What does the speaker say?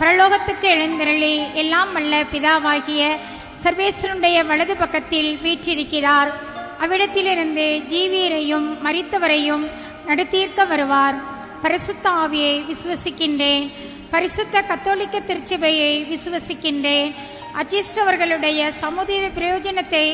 பரலோகத்துக்கு எழுந்திரளி எல்லாம் வல்ல பிதாவாகிய சர்வேஸ்வருடைய வலது பக்கத்தில் வீற்றிருக்கிறார். அவ்விடத்திலிருந்து ஜீவியரையும் மரித்தவரையும் நடத்தீர்க்க வருவார். பரிசுத்த ஆவியை விசுவசிக்கின்றேன். பரிசுத்த கத்தோலிக்க திருச்சபையை விசுவசிக்கின்றேன். அச்சிஷ்டவர்களுடைய சமுதாய பிரயோஜனத்தை